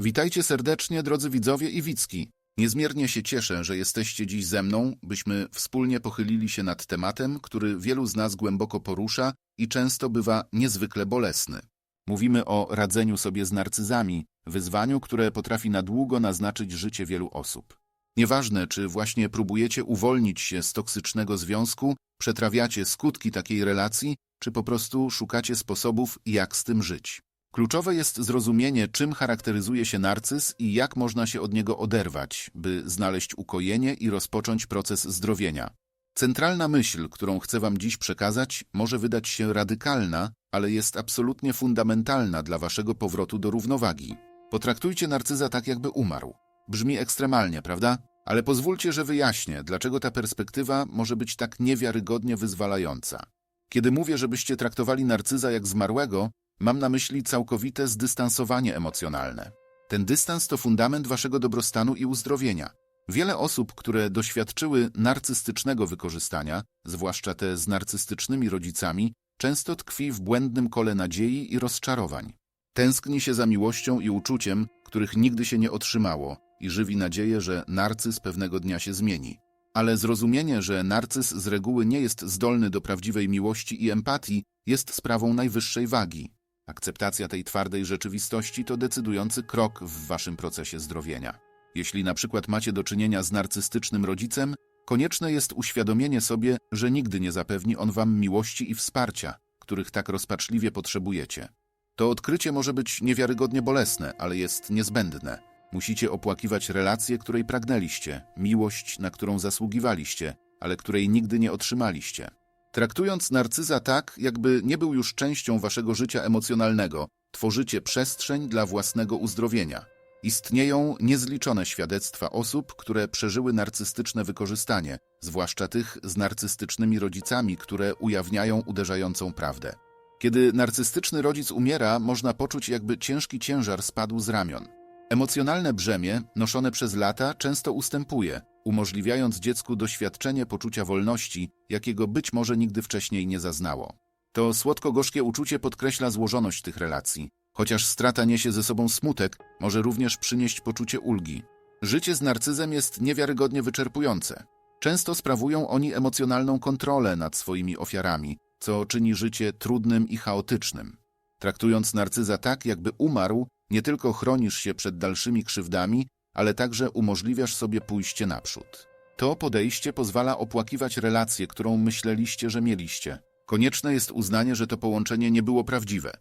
Witajcie serdecznie, drodzy widzowie i widzki. Niezmiernie się cieszę, że jesteście dziś ze mną, byśmy wspólnie pochylili się nad tematem, który wielu z nas głęboko porusza i często bywa niezwykle bolesny. Mówimy o radzeniu sobie z narcyzami, wyzwaniu, które potrafi na długo naznaczyć życie wielu osób. Nieważne, czy właśnie próbujecie uwolnić się z toksycznego związku, przetrawiacie skutki takiej relacji, czy po prostu szukacie sposobów, jak z tym żyć. Kluczowe jest zrozumienie, czym charakteryzuje się narcyz i jak można się od niego oderwać, by znaleźć ukojenie i rozpocząć proces zdrowienia. Centralna myśl, którą chcę Wam dziś przekazać, może wydać się radykalna, ale jest absolutnie fundamentalna dla Waszego powrotu do równowagi. Potraktujcie narcyza tak, jakby umarł. Brzmi ekstremalnie, prawda? Ale pozwólcie, że wyjaśnię, dlaczego ta perspektywa może być tak niewiarygodnie wyzwalająca. Kiedy mówię, żebyście traktowali narcyza jak zmarłego, mam na myśli całkowite zdystansowanie emocjonalne. Ten dystans to fundament waszego dobrostanu i uzdrowienia. Wiele osób, które doświadczyły narcystycznego wykorzystania, zwłaszcza te z narcystycznymi rodzicami, często tkwi w błędnym kole nadziei i rozczarowań. Tęskni się za miłością i uczuciem, których nigdy się nie otrzymało i żywi nadzieję, że narcyz pewnego dnia się zmieni. Ale zrozumienie, że narcyz z reguły nie jest zdolny do prawdziwej miłości i empatii, jest sprawą najwyższej wagi. Akceptacja tej twardej rzeczywistości to decydujący krok w waszym procesie zdrowienia. Jeśli na przykład macie do czynienia z narcystycznym rodzicem, konieczne jest uświadomienie sobie, że nigdy nie zapewni on wam miłości i wsparcia, których tak rozpaczliwie potrzebujecie. To odkrycie może być niewiarygodnie bolesne, ale jest niezbędne. Musicie opłakiwać relację, której pragnęliście, miłość, na którą zasługiwaliście, ale której nigdy nie otrzymaliście. Traktując narcyza tak, jakby nie był już częścią waszego życia emocjonalnego, tworzycie przestrzeń dla własnego uzdrowienia. Istnieją niezliczone świadectwa osób, które przeżyły narcystyczne wykorzystanie, zwłaszcza tych z narcystycznymi rodzicami, które ujawniają uderzającą prawdę. Kiedy narcystyczny rodzic umiera, można poczuć, jakby ciężki ciężar spadł z ramion. Emocjonalne brzemię, noszone przez lata, często ustępuje, umożliwiając dziecku doświadczenie poczucia wolności, jakiego być może nigdy wcześniej nie zaznało. To słodko-gorzkie uczucie podkreśla złożoność tych relacji. Chociaż strata niesie ze sobą smutek, może również przynieść poczucie ulgi. Życie z narcyzem jest niewiarygodnie wyczerpujące. Często sprawują oni emocjonalną kontrolę nad swoimi ofiarami, co czyni życie trudnym i chaotycznym. Traktując narcyza tak, jakby umarł, nie tylko chronisz się przed dalszymi krzywdami, ale także umożliwiasz sobie pójście naprzód. To podejście pozwala opłakiwać relację, którą myśleliście, że mieliście. Konieczne jest uznanie, że to połączenie nie było prawdziwe.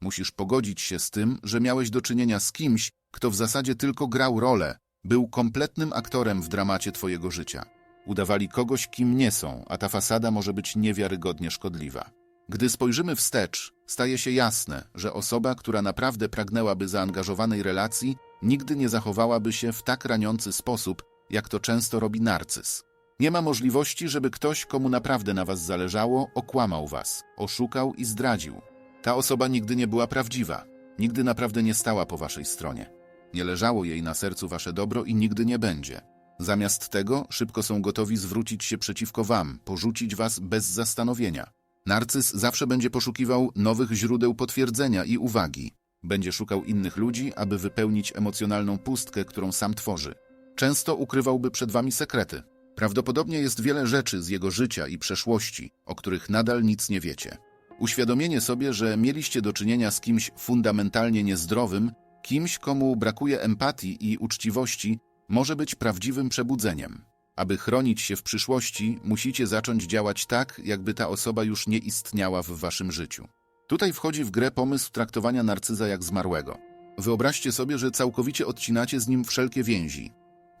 Musisz pogodzić się z tym, że miałeś do czynienia z kimś, kto w zasadzie tylko grał rolę, był kompletnym aktorem w dramacie twojego życia. Udawali kogoś, kim nie są, a ta fasada może być niewiarygodnie szkodliwa. Gdy spojrzymy wstecz, staje się jasne, że osoba, która naprawdę pragnęłaby zaangażowanej relacji, nigdy nie zachowałaby się w tak raniący sposób, jak to często robi narcyz. Nie ma możliwości, żeby ktoś, komu naprawdę na was zależało, okłamał was, oszukał i zdradził. Ta osoba nigdy nie była prawdziwa, nigdy naprawdę nie stała po waszej stronie. Nie leżało jej na sercu wasze dobro i nigdy nie będzie. Zamiast tego szybko są gotowi zwrócić się przeciwko wam, porzucić was bez zastanowienia. Narcyz zawsze będzie poszukiwał nowych źródeł potwierdzenia i uwagi. Będzie szukał innych ludzi, aby wypełnić emocjonalną pustkę, którą sam tworzy. Często ukrywałby przed wami sekrety. Prawdopodobnie jest wiele rzeczy z jego życia i przeszłości, o których nadal nic nie wiecie. Uświadomienie sobie, że mieliście do czynienia z kimś fundamentalnie niezdrowym, kimś, komu brakuje empatii i uczciwości, może być prawdziwym przebudzeniem. Aby chronić się w przyszłości, musicie zacząć działać tak, jakby ta osoba już nie istniała w waszym życiu. Tutaj wchodzi w grę pomysł traktowania narcyza jak zmarłego. Wyobraźcie sobie, że całkowicie odcinacie z nim wszelkie więzi.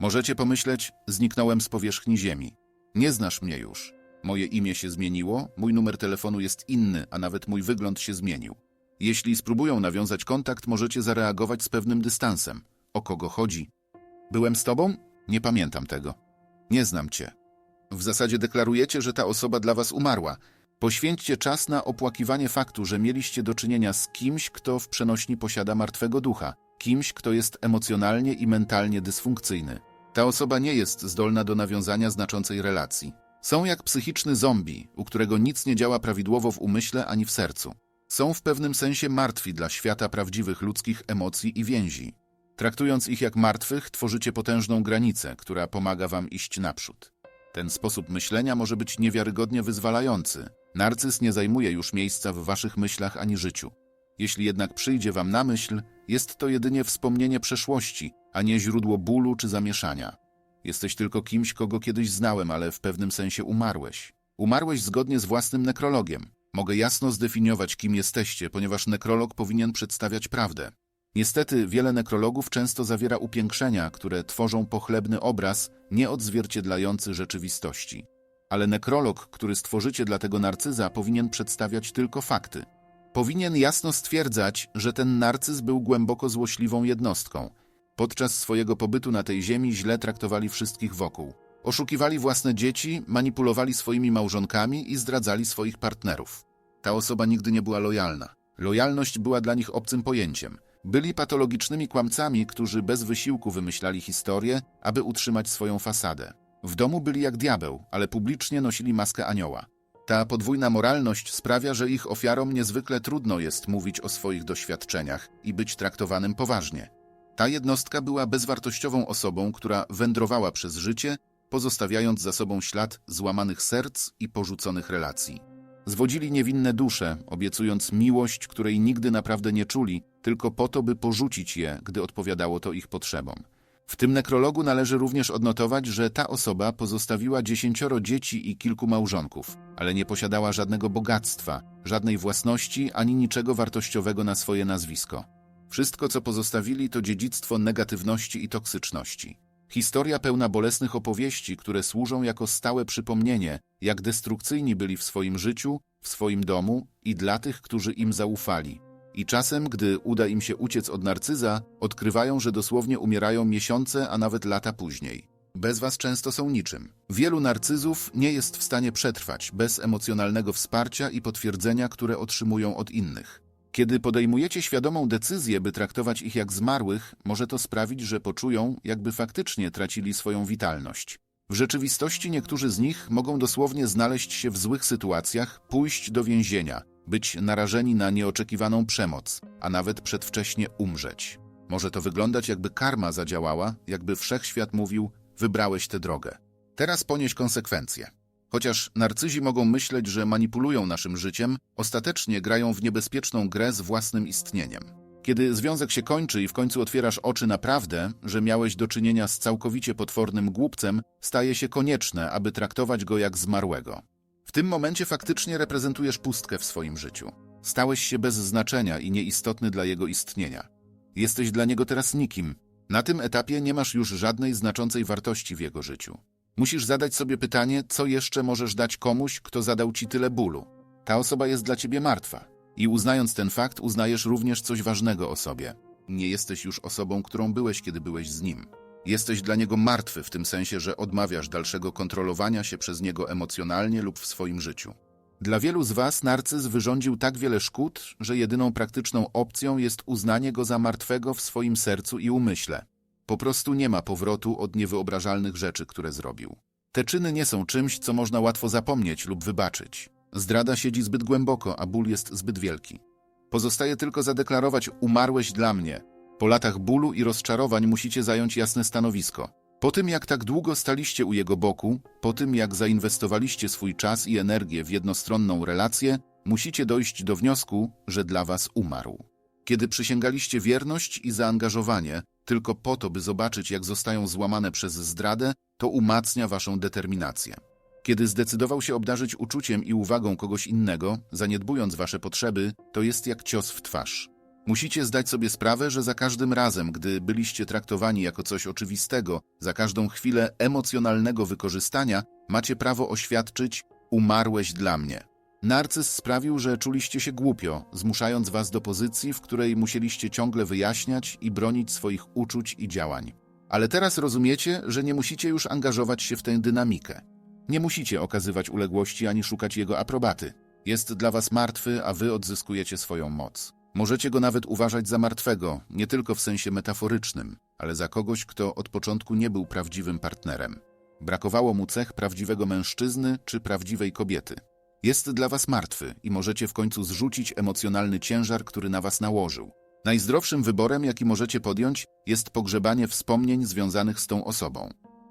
Możecie pomyśleć, zniknąłem z powierzchni ziemi. Nie znasz mnie już. Moje imię się zmieniło, mój numer telefonu jest inny, a nawet mój wygląd się zmienił. Jeśli spróbują nawiązać kontakt, możecie zareagować z pewnym dystansem. O kogo chodzi? Byłem z tobą? Nie pamiętam tego. Nie znam cię. W zasadzie deklarujecie, że ta osoba dla was umarła. Poświęćcie czas na opłakiwanie faktu, że mieliście do czynienia z kimś, kto w przenośni posiada martwego ducha, kimś, kto jest emocjonalnie i mentalnie dysfunkcyjny. Ta osoba nie jest zdolna do nawiązania znaczącej relacji. Są jak psychiczny zombie, u którego nic nie działa prawidłowo w umyśle ani w sercu. Są w pewnym sensie martwi dla świata prawdziwych ludzkich emocji i więzi. Traktując ich jak martwych, tworzycie potężną granicę, która pomaga wam iść naprzód. Ten sposób myślenia może być niewiarygodnie wyzwalający. Narcyz nie zajmuje już miejsca w waszych myślach ani życiu. Jeśli jednak przyjdzie wam na myśl, jest to jedynie wspomnienie przeszłości, a nie źródło bólu czy zamieszania. Jesteś tylko kimś, kogo kiedyś znałem, ale w pewnym sensie umarłeś. Umarłeś zgodnie z własnym nekrologiem. Mogę jasno zdefiniować, kim jesteście, ponieważ nekrolog powinien przedstawiać prawdę. Niestety, wiele nekrologów często zawiera upiększenia, które tworzą pochlebny obraz, nieodzwierciedlający rzeczywistości. Ale nekrolog, który stworzycie dla tego narcyza, powinien przedstawiać tylko fakty. Powinien jasno stwierdzać, że ten narcyz był głęboko złośliwą jednostką. Podczas swojego pobytu na tej ziemi źle traktowali wszystkich wokół. Oszukiwali własne dzieci, manipulowali swoimi małżonkami i zdradzali swoich partnerów. Ta osoba nigdy nie była lojalna. Lojalność była dla nich obcym pojęciem. Byli patologicznymi kłamcami, którzy bez wysiłku wymyślali historię, aby utrzymać swoją fasadę. W domu byli jak diabeł, ale publicznie nosili maskę anioła. Ta podwójna moralność sprawia, że ich ofiarom niezwykle trudno jest mówić o swoich doświadczeniach i być traktowanym poważnie. Ta jednostka była bezwartościową osobą, która wędrowała przez życie, pozostawiając za sobą ślad złamanych serc i porzuconych relacji. Zwodzili niewinne dusze, obiecując miłość, której nigdy naprawdę nie czuli, tylko po to, by porzucić je, gdy odpowiadało to ich potrzebom. W tym nekrologu należy również odnotować, że ta osoba pozostawiła dziesięcioro dzieci i kilku małżonków, ale nie posiadała żadnego bogactwa, żadnej własności ani niczego wartościowego na swoje nazwisko. Wszystko, co pozostawili, to dziedzictwo negatywności i toksyczności. Historia pełna bolesnych opowieści, które służą jako stałe przypomnienie, jak destrukcyjni byli w swoim życiu, w swoim domu i dla tych, którzy im zaufali. I czasem, gdy uda im się uciec od narcyza, odkrywają, że dosłownie umierają miesiące, a nawet lata później. Bez was często są niczym. Wielu narcyzów nie jest w stanie przetrwać bez emocjonalnego wsparcia i potwierdzenia, które otrzymują od innych. Kiedy podejmujecie świadomą decyzję, by traktować ich jak zmarłych, może to sprawić, że poczują, jakby faktycznie tracili swoją witalność. W rzeczywistości niektórzy z nich mogą dosłownie znaleźć się w złych sytuacjach, pójść do więzienia, być narażeni na nieoczekiwaną przemoc, a nawet przedwcześnie umrzeć. Może to wyglądać, jakby karma zadziałała, jakby wszechświat mówił: Wybrałeś tę drogę. Teraz ponieś konsekwencje. Chociaż narcyzi mogą myśleć, że manipulują naszym życiem, ostatecznie grają w niebezpieczną grę z własnym istnieniem. Kiedy związek się kończy i w końcu otwierasz oczy na prawdę, że miałeś do czynienia z całkowicie potwornym głupcem, staje się konieczne, aby traktować go jak zmarłego. W tym momencie faktycznie reprezentujesz pustkę w swoim życiu. Stałeś się bez znaczenia i nieistotny dla jego istnienia. Jesteś dla niego teraz nikim. Na tym etapie nie masz już żadnej znaczącej wartości w jego życiu. Musisz zadać sobie pytanie, co jeszcze możesz dać komuś, kto zadał ci tyle bólu. Ta osoba jest dla ciebie martwa. I uznając ten fakt, uznajesz również coś ważnego o sobie. Nie jesteś już osobą, którą byłeś, kiedy byłeś z nim. Jesteś dla niego martwy w tym sensie, że odmawiasz dalszego kontrolowania się przez niego emocjonalnie lub w swoim życiu. Dla wielu z was narcyz wyrządził tak wiele szkód, że jedyną praktyczną opcją jest uznanie go za martwego w swoim sercu i umyśle. Po prostu nie ma powrotu od niewyobrażalnych rzeczy, które zrobił. Te czyny nie są czymś, co można łatwo zapomnieć lub wybaczyć. Zdrada siedzi zbyt głęboko, a ból jest zbyt wielki. Pozostaje tylko zadeklarować: Umarłeś dla mnie. Po latach bólu i rozczarowań musicie zająć jasne stanowisko. Po tym, jak tak długo staliście u jego boku, po tym, jak zainwestowaliście swój czas i energię w jednostronną relację, musicie dojść do wniosku, że dla was umarł. Kiedy przysięgaliście wierność i zaangażowanie, tylko po to, by zobaczyć, jak zostają złamane przez zdradę, to umacnia waszą determinację. Kiedy zdecydował się obdarzyć uczuciem i uwagą kogoś innego, zaniedbując wasze potrzeby, to jest jak cios w twarz. Musicie zdać sobie sprawę, że za każdym razem, gdy byliście traktowani jako coś oczywistego, za każdą chwilę emocjonalnego wykorzystania, macie prawo oświadczyć: Umarłeś dla mnie. Narcyz sprawił, że czuliście się głupio, zmuszając was do pozycji, w której musieliście ciągle wyjaśniać i bronić swoich uczuć i działań. Ale teraz rozumiecie, że nie musicie już angażować się w tę dynamikę. Nie musicie okazywać uległości ani szukać jego aprobaty. Jest dla was martwy, a wy odzyskujecie swoją moc. Możecie go nawet uważać za martwego, nie tylko w sensie metaforycznym, ale za kogoś, kto od początku nie był prawdziwym partnerem. Brakowało mu cech prawdziwego mężczyzny czy prawdziwej kobiety. Jest dla was martwy i możecie w końcu zrzucić emocjonalny ciężar, który na was nałożył. Najzdrowszym wyborem, jaki możecie podjąć, jest pogrzebanie wspomnień związanych z tą osobą.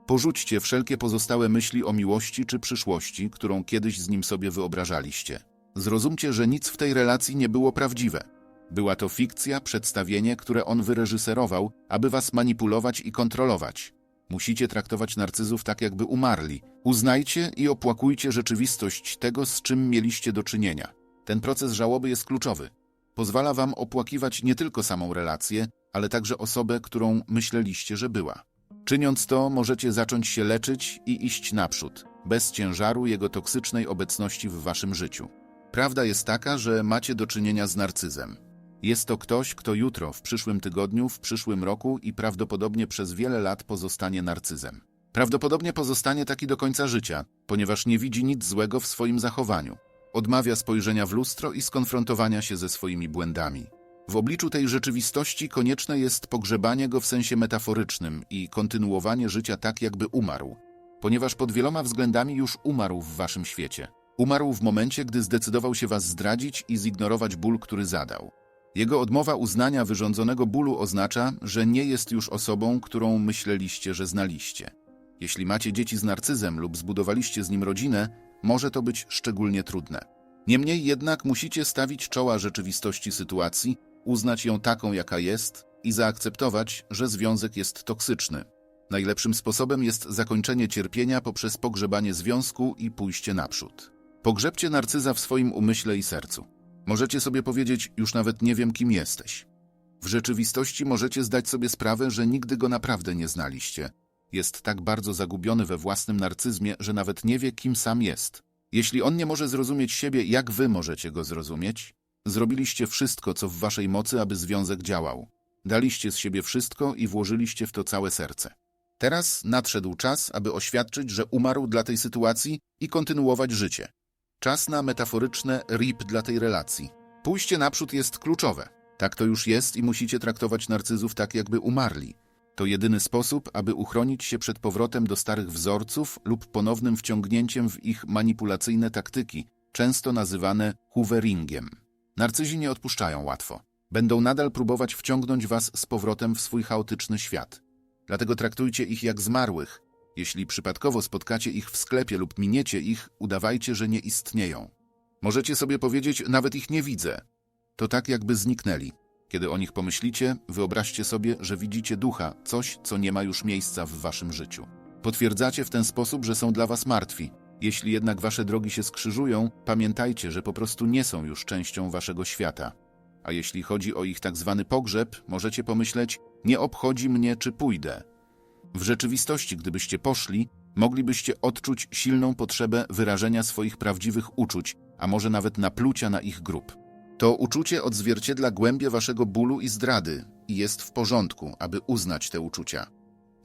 Porzućcie wszelkie pozostałe myśli o miłości czy przyszłości, którą kiedyś z nim sobie wyobrażaliście. Zrozumcie, że nic w tej relacji nie było prawdziwe. Była to fikcja, przedstawienie, które on wyreżyserował, aby was manipulować i kontrolować. Musicie traktować narcyzów tak, jakby umarli. Uznajcie i opłakujcie rzeczywistość tego, z czym mieliście do czynienia. Ten proces żałoby jest kluczowy. Pozwala wam opłakiwać nie tylko samą relację, ale także osobę, którą myśleliście, że była. Czyniąc to, możecie zacząć się leczyć i iść naprzód, bez ciężaru jego toksycznej obecności w waszym życiu. Prawda jest taka, że macie do czynienia z narcyzem. Jest to ktoś, kto jutro, w przyszłym tygodniu, w przyszłym roku i prawdopodobnie przez wiele lat pozostanie narcyzem. Prawdopodobnie pozostanie taki do końca życia, ponieważ nie widzi nic złego w swoim zachowaniu. Odmawia spojrzenia w lustro i skonfrontowania się ze swoimi błędami. W obliczu tej rzeczywistości konieczne jest pogrzebanie go w sensie metaforycznym i kontynuowanie życia tak, jakby umarł, ponieważ pod wieloma względami już umarł w waszym świecie. Umarł w momencie, gdy zdecydował się was zdradzić i zignorować ból, który zadał. Jego odmowa uznania wyrządzonego bólu oznacza, że nie jest już osobą, którą myśleliście, że znaliście. Jeśli macie dzieci z narcyzem lub zbudowaliście z nim rodzinę, może to być szczególnie trudne. Niemniej jednak musicie stawić czoła rzeczywistości sytuacji, uznać ją taką, jaka jest i zaakceptować, że związek jest toksyczny. Najlepszym sposobem jest zakończenie cierpienia poprzez pogrzebanie związku i pójście naprzód. Pogrzebcie narcyza w swoim umyśle i sercu. Możecie sobie powiedzieć, już nawet nie wiem, kim jesteś. W rzeczywistości możecie zdać sobie sprawę, że nigdy go naprawdę nie znaliście. Jest tak bardzo zagubiony we własnym narcyzmie, że nawet nie wie, kim sam jest. Jeśli on nie może zrozumieć siebie, jak wy możecie go zrozumieć? Zrobiliście wszystko, co w waszej mocy, aby związek działał. Daliście z siebie wszystko i włożyliście w to całe serce. Teraz nadszedł czas, aby oświadczyć, że umarł dla tej sytuacji i kontynuować życie. Czas na metaforyczne RIP dla tej relacji. Pójście naprzód jest kluczowe. Tak to już jest i musicie traktować narcyzów tak, jakby umarli. To jedyny sposób, aby uchronić się przed powrotem do starych wzorców lub ponownym wciągnięciem w ich manipulacyjne taktyki, często nazywane hooveringiem. Narcyzi nie odpuszczają łatwo. Będą nadal próbować wciągnąć was z powrotem w swój chaotyczny świat. Dlatego traktujcie ich jak zmarłych. Jeśli przypadkowo spotkacie ich w sklepie lub miniecie ich, udawajcie, że nie istnieją. Możecie sobie powiedzieć, nawet ich nie widzę. To tak, jakby zniknęli. Kiedy o nich pomyślicie, wyobraźcie sobie, że widzicie ducha, coś, co nie ma już miejsca w waszym życiu. Potwierdzacie w ten sposób, że są dla was martwi. Jeśli jednak wasze drogi się skrzyżują, pamiętajcie, że po prostu nie są już częścią waszego świata. A jeśli chodzi o ich tak zwany pogrzeb, możecie pomyśleć, nie obchodzi mnie, czy pójdę. W rzeczywistości, gdybyście poszli, moglibyście odczuć silną potrzebę wyrażenia swoich prawdziwych uczuć, a może nawet naplucia na ich grób. To uczucie odzwierciedla głębie waszego bólu i zdrady i jest w porządku, aby uznać te uczucia.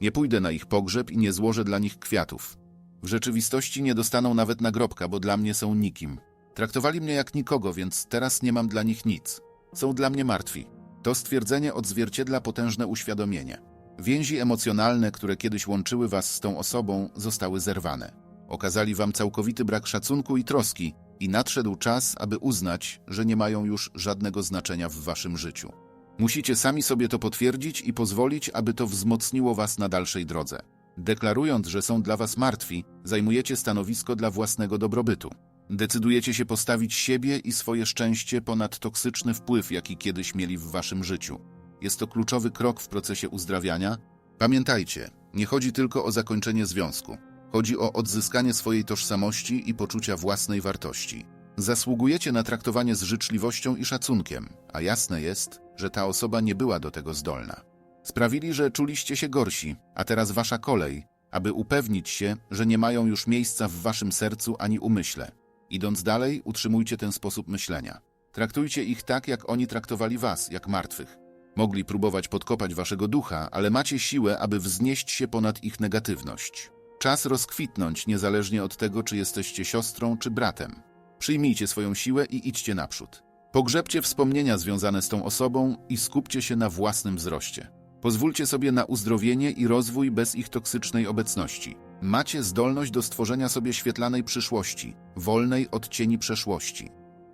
Nie pójdę na ich pogrzeb i nie złożę dla nich kwiatów. W rzeczywistości nie dostaną nawet nagrobka, bo dla mnie są nikim. Traktowali mnie jak nikogo, więc teraz nie mam dla nich nic. Są dla mnie martwi. To stwierdzenie odzwierciedla potężne uświadomienie. Więzi emocjonalne, które kiedyś łączyły was z tą osobą, zostały zerwane. Okazali wam całkowity brak szacunku i troski, i nadszedł czas, aby uznać, że nie mają już żadnego znaczenia w waszym życiu. Musicie sami sobie to potwierdzić i pozwolić, aby to wzmocniło was na dalszej drodze. Deklarując, że są dla was martwi, zajmujecie stanowisko dla własnego dobrobytu. Decydujecie się postawić siebie i swoje szczęście ponad toksyczny wpływ, jaki kiedyś mieli w waszym życiu. Jest to kluczowy krok w procesie uzdrawiania. Pamiętajcie, nie chodzi tylko o zakończenie związku. Chodzi o odzyskanie swojej tożsamości i poczucia własnej wartości. Zasługujecie na traktowanie z życzliwością i szacunkiem, a jasne jest, że ta osoba nie była do tego zdolna. Sprawili, że czuliście się gorsi, a teraz wasza kolej, aby upewnić się, że nie mają już miejsca w waszym sercu ani umyśle. Idąc dalej, utrzymujcie ten sposób myślenia. Traktujcie ich tak, jak oni traktowali was, jak martwych. Mogli próbować podkopać waszego ducha, ale macie siłę, aby wznieść się ponad ich negatywność. Czas rozkwitnąć, niezależnie od tego, czy jesteście siostrą czy bratem. Przyjmijcie swoją siłę i idźcie naprzód. Pogrzebcie wspomnienia związane z tą osobą i skupcie się na własnym wzroście. Pozwólcie sobie na uzdrowienie i rozwój bez ich toksycznej obecności. Macie zdolność do stworzenia sobie świetlanej przyszłości, wolnej od cieni przeszłości.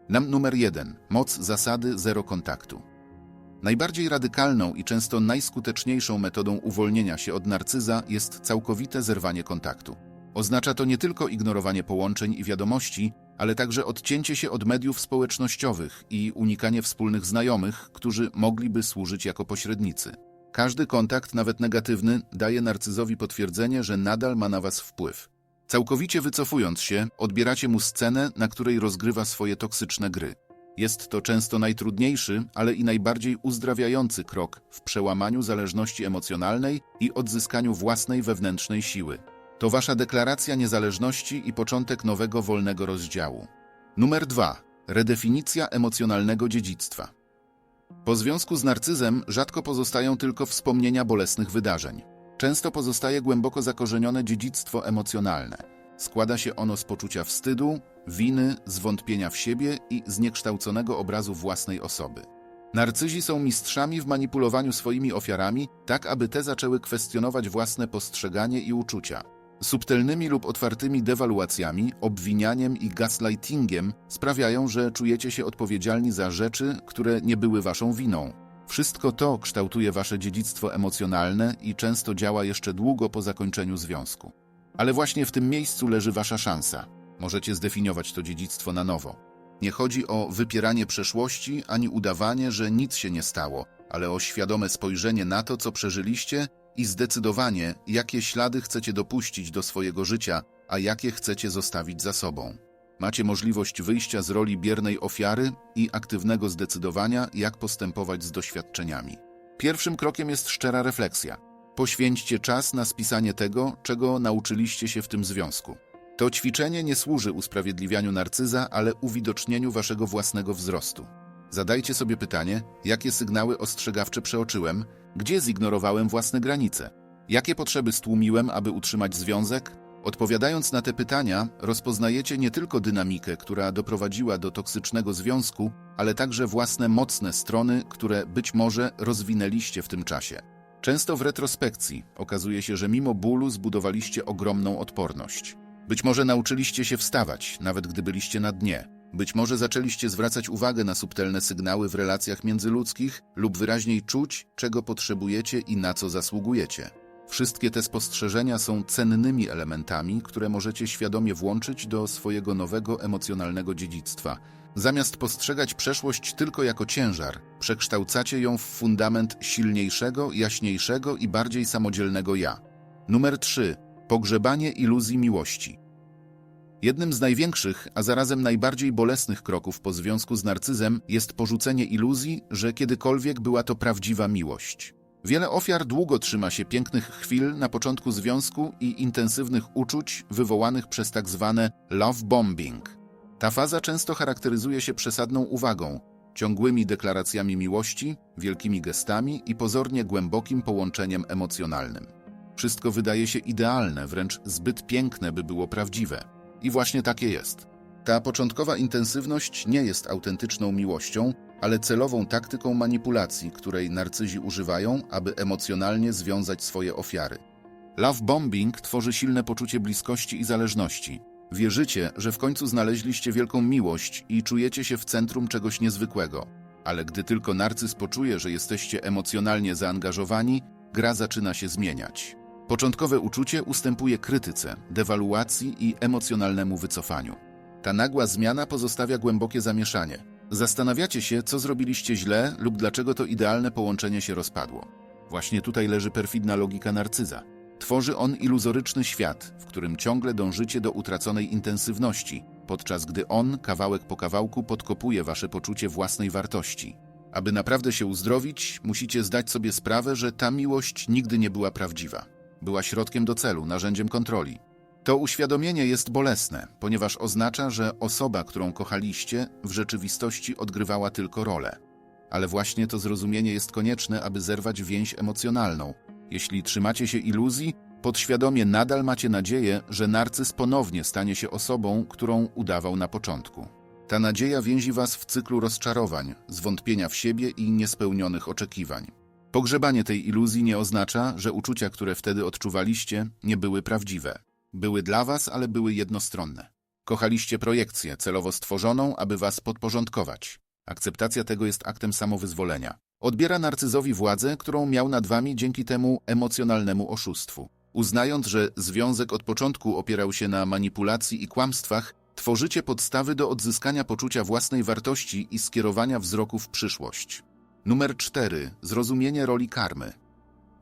Nam numer jeden. Moc zasady zero kontaktu. Najbardziej radykalną i często najskuteczniejszą metodą uwolnienia się od narcyza jest całkowite zerwanie kontaktu. Oznacza to nie tylko ignorowanie połączeń i wiadomości, ale także odcięcie się od mediów społecznościowych i unikanie wspólnych znajomych, którzy mogliby służyć jako pośrednicy. Każdy kontakt, nawet negatywny, daje narcyzowi potwierdzenie, że nadal ma na was wpływ. Całkowicie wycofując się, odbieracie mu scenę, na której rozgrywa swoje toksyczne gry. Jest to często najtrudniejszy, ale i najbardziej uzdrawiający krok w przełamaniu zależności emocjonalnej i odzyskaniu własnej wewnętrznej siły. To wasza deklaracja niezależności i początek nowego wolnego rozdziału. Numer 2. Redefinicja emocjonalnego dziedzictwa. Po związku z narcyzem rzadko pozostają tylko wspomnienia bolesnych wydarzeń. Często pozostaje głęboko zakorzenione dziedzictwo emocjonalne. Składa się ono z poczucia wstydu, winy, zwątpienia w siebie i zniekształconego obrazu własnej osoby. Narcyzi są mistrzami w manipulowaniu swoimi ofiarami, tak aby te zaczęły kwestionować własne postrzeganie i uczucia. Subtelnymi lub otwartymi dewaluacjami, obwinianiem i gaslightingiem sprawiają, że czujecie się odpowiedzialni za rzeczy, które nie były waszą winą. Wszystko to kształtuje wasze dziedzictwo emocjonalne i często działa jeszcze długo po zakończeniu związku. Ale właśnie w tym miejscu leży wasza szansa. Możecie zdefiniować to dziedzictwo na nowo. Nie chodzi o wypieranie przeszłości ani udawanie, że nic się nie stało, ale o świadome spojrzenie na to, co przeżyliście i zdecydowanie, jakie ślady chcecie dopuścić do swojego życia, a jakie chcecie zostawić za sobą. Macie możliwość wyjścia z roli biernej ofiary i aktywnego zdecydowania, jak postępować z doświadczeniami. Pierwszym krokiem jest szczera refleksja. Poświęćcie czas na spisanie tego, czego nauczyliście się w tym związku. To ćwiczenie nie służy usprawiedliwianiu narcyza, ale uwidocznieniu waszego własnego wzrostu. Zadajcie sobie pytanie, jakie sygnały ostrzegawcze przeoczyłem, gdzie zignorowałem własne granice, jakie potrzeby stłumiłem, aby utrzymać związek. Odpowiadając na te pytania, rozpoznajecie nie tylko dynamikę, która doprowadziła do toksycznego związku, ale także własne mocne strony, które być może rozwinęliście w tym czasie. Często w retrospekcji okazuje się, że mimo bólu zbudowaliście ogromną odporność. Być może nauczyliście się wstawać, nawet gdy byliście na dnie. Być może zaczęliście zwracać uwagę na subtelne sygnały w relacjach międzyludzkich lub wyraźniej czuć, czego potrzebujecie i na co zasługujecie. Wszystkie te spostrzeżenia są cennymi elementami, które możecie świadomie włączyć do swojego nowego emocjonalnego dziedzictwa. Zamiast postrzegać przeszłość tylko jako ciężar, przekształcacie ją w fundament silniejszego, jaśniejszego i bardziej samodzielnego ja. Numer 3. Pogrzebanie iluzji miłości. Jednym z największych, a zarazem najbardziej bolesnych kroków po związku z narcyzem jest porzucenie iluzji, że kiedykolwiek była to prawdziwa miłość. Wiele ofiar długo trzyma się pięknych chwil na początku związku i intensywnych uczuć wywołanych przez tak zwane love bombing. Ta faza często charakteryzuje się przesadną uwagą, ciągłymi deklaracjami miłości, wielkimi gestami i pozornie głębokim połączeniem emocjonalnym. Wszystko wydaje się idealne, wręcz zbyt piękne, by było prawdziwe. I właśnie takie jest. Ta początkowa intensywność nie jest autentyczną miłością, ale celową taktyką manipulacji, której narcyzi używają, aby emocjonalnie związać swoje ofiary. Love bombing tworzy silne poczucie bliskości i zależności. Wierzycie, że w końcu znaleźliście wielką miłość i czujecie się w centrum czegoś niezwykłego. Ale gdy tylko narcyz poczuje, że jesteście emocjonalnie zaangażowani, gra zaczyna się zmieniać. Początkowe uczucie ustępuje krytyce, dewaluacji i emocjonalnemu wycofaniu. Ta nagła zmiana pozostawia głębokie zamieszanie. Zastanawiacie się, co zrobiliście źle lub dlaczego to idealne połączenie się rozpadło. Właśnie tutaj leży perfidna logika narcyza. Tworzy on iluzoryczny świat, w którym ciągle dążycie do utraconej intensywności, podczas gdy on, kawałek po kawałku, podkopuje wasze poczucie własnej wartości. Aby naprawdę się uzdrowić, musicie zdać sobie sprawę, że ta miłość nigdy nie była prawdziwa. Była środkiem do celu, narzędziem kontroli. To uświadomienie jest bolesne, ponieważ oznacza, że osoba, którą kochaliście, w rzeczywistości odgrywała tylko rolę. Ale właśnie to zrozumienie jest konieczne, aby zerwać więź emocjonalną. Jeśli trzymacie się iluzji, podświadomie nadal macie nadzieję, że narcyz ponownie stanie się osobą, którą udawał na początku. Ta nadzieja więzi was w cyklu rozczarowań, zwątpienia w siebie i niespełnionych oczekiwań. Pogrzebanie tej iluzji nie oznacza, że uczucia, które wtedy odczuwaliście, nie były prawdziwe. Były dla was, ale były jednostronne. Kochaliście projekcję celowo stworzoną, aby was podporządkować. Akceptacja tego jest aktem samowyzwolenia. Odbiera narcyzowi władzę, którą miał nad wami dzięki temu emocjonalnemu oszustwu. Uznając, że związek od początku opierał się na manipulacji i kłamstwach, tworzycie podstawy do odzyskania poczucia własnej wartości i skierowania wzroku w przyszłość. Numer 4. Zrozumienie roli karmy.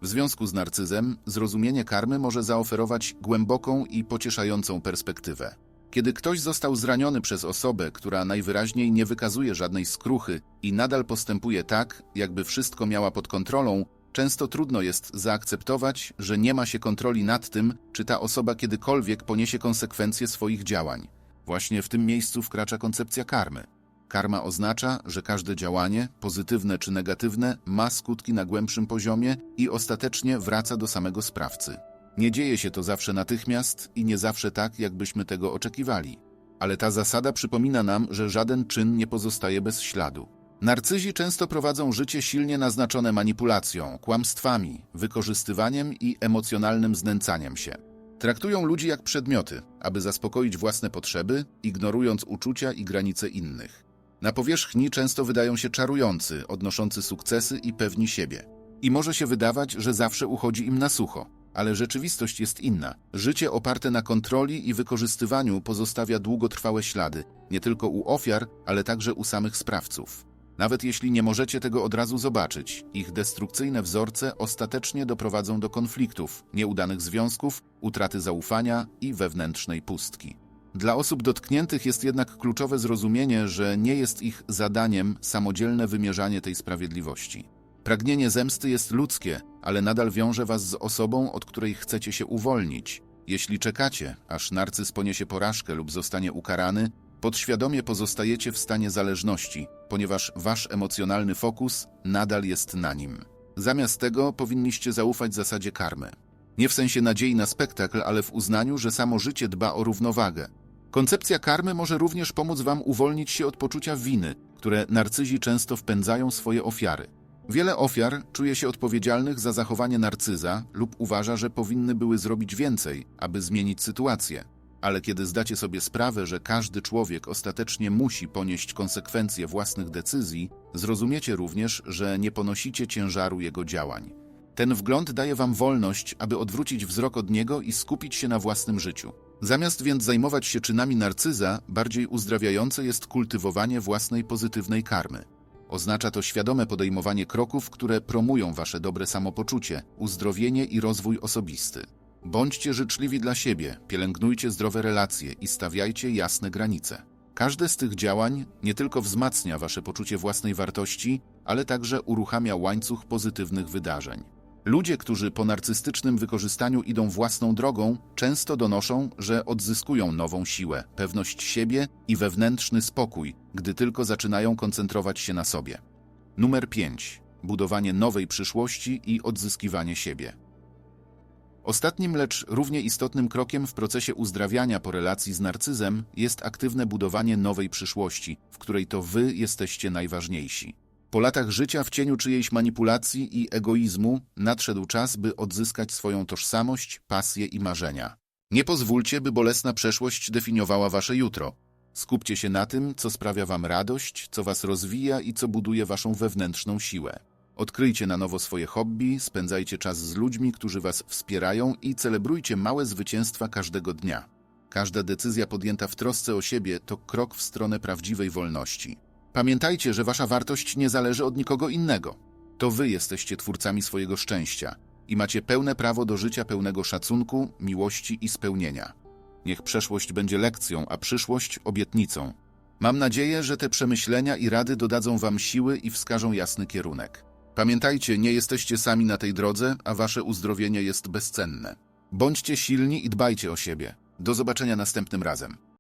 W związku z narcyzem, zrozumienie karmy może zaoferować głęboką i pocieszającą perspektywę. Kiedy ktoś został zraniony przez osobę, która najwyraźniej nie wykazuje żadnej skruchy i nadal postępuje tak, jakby wszystko miała pod kontrolą, często trudno jest zaakceptować, że nie ma się kontroli nad tym, czy ta osoba kiedykolwiek poniesie konsekwencje swoich działań. Właśnie w tym miejscu wkracza koncepcja karmy. Karma oznacza, że każde działanie, pozytywne czy negatywne, ma skutki na głębszym poziomie i ostatecznie wraca do samego sprawcy. Nie dzieje się to zawsze natychmiast i nie zawsze tak, jakbyśmy tego oczekiwali. Ale ta zasada przypomina nam, że żaden czyn nie pozostaje bez śladu. Narcyzi często prowadzą życie silnie naznaczone manipulacją, kłamstwami, wykorzystywaniem i emocjonalnym znęcaniem się. Traktują ludzi jak przedmioty, aby zaspokoić własne potrzeby, ignorując uczucia i granice innych. Na powierzchni często wydają się czarujący, odnoszący sukcesy i pewni siebie. I może się wydawać, że zawsze uchodzi im na sucho. Ale rzeczywistość jest inna. Życie oparte na kontroli i wykorzystywaniu pozostawia długotrwałe ślady, nie tylko u ofiar, ale także u samych sprawców. Nawet jeśli nie możecie tego od razu zobaczyć, ich destrukcyjne wzorce ostatecznie doprowadzą do konfliktów, nieudanych związków, utraty zaufania i wewnętrznej pustki. Dla osób dotkniętych jest jednak kluczowe zrozumienie, że nie jest ich zadaniem samodzielne wymierzanie tej sprawiedliwości. Pragnienie zemsty jest ludzkie, ale nadal wiąże was z osobą, od której chcecie się uwolnić. Jeśli czekacie, aż narcyz poniesie porażkę lub zostanie ukarany, podświadomie pozostajecie w stanie zależności, ponieważ wasz emocjonalny fokus nadal jest na nim. Zamiast tego powinniście zaufać zasadzie karmy. Nie w sensie nadziei na spektakl, ale w uznaniu, że samo życie dba o równowagę. Koncepcja karmy może również pomóc wam uwolnić się od poczucia winy, które narcyzi często wpędzają swoje ofiary. Wiele ofiar czuje się odpowiedzialnych za zachowanie narcyza lub uważa, że powinny były zrobić więcej, aby zmienić sytuację. Ale kiedy zdacie sobie sprawę, że każdy człowiek ostatecznie musi ponieść konsekwencje własnych decyzji, zrozumiecie również, że nie ponosicie ciężaru jego działań. Ten wgląd daje wam wolność, aby odwrócić wzrok od niego i skupić się na własnym życiu. Zamiast więc zajmować się czynami narcyza, bardziej uzdrawiające jest kultywowanie własnej pozytywnej karmy. Oznacza to świadome podejmowanie kroków, które promują wasze dobre samopoczucie, uzdrowienie i rozwój osobisty. Bądźcie życzliwi dla siebie, pielęgnujcie zdrowe relacje i stawiajcie jasne granice. Każde z tych działań nie tylko wzmacnia wasze poczucie własnej wartości, ale także uruchamia łańcuch pozytywnych wydarzeń. Ludzie, którzy po narcystycznym wykorzystaniu idą własną drogą, często donoszą, że odzyskują nową siłę, pewność siebie i wewnętrzny spokój, gdy tylko zaczynają koncentrować się na sobie. Numer 5. Budowanie nowej przyszłości i odzyskiwanie siebie. Ostatnim, lecz równie istotnym krokiem w procesie uzdrawiania po relacji z narcyzem jest aktywne budowanie nowej przyszłości, w której to wy jesteście najważniejsi. Po latach życia w cieniu czyjejś manipulacji i egoizmu nadszedł czas, by odzyskać swoją tożsamość, pasję i marzenia. Nie pozwólcie, by bolesna przeszłość definiowała wasze jutro. Skupcie się na tym, co sprawia wam radość, co was rozwija i co buduje waszą wewnętrzną siłę. Odkryjcie na nowo swoje hobby, spędzajcie czas z ludźmi, którzy was wspierają i celebrujcie małe zwycięstwa każdego dnia. Każda decyzja podjęta w trosce o siebie to krok w stronę prawdziwej wolności. Pamiętajcie, że wasza wartość nie zależy od nikogo innego. To wy jesteście twórcami swojego szczęścia i macie pełne prawo do życia pełnego szacunku, miłości i spełnienia. Niech przeszłość będzie lekcją, a przyszłość obietnicą. Mam nadzieję, że te przemyślenia i rady dodadzą wam siły i wskażą jasny kierunek. Pamiętajcie, nie jesteście sami na tej drodze, a wasze uzdrowienie jest bezcenne. Bądźcie silni i dbajcie o siebie. Do zobaczenia następnym razem.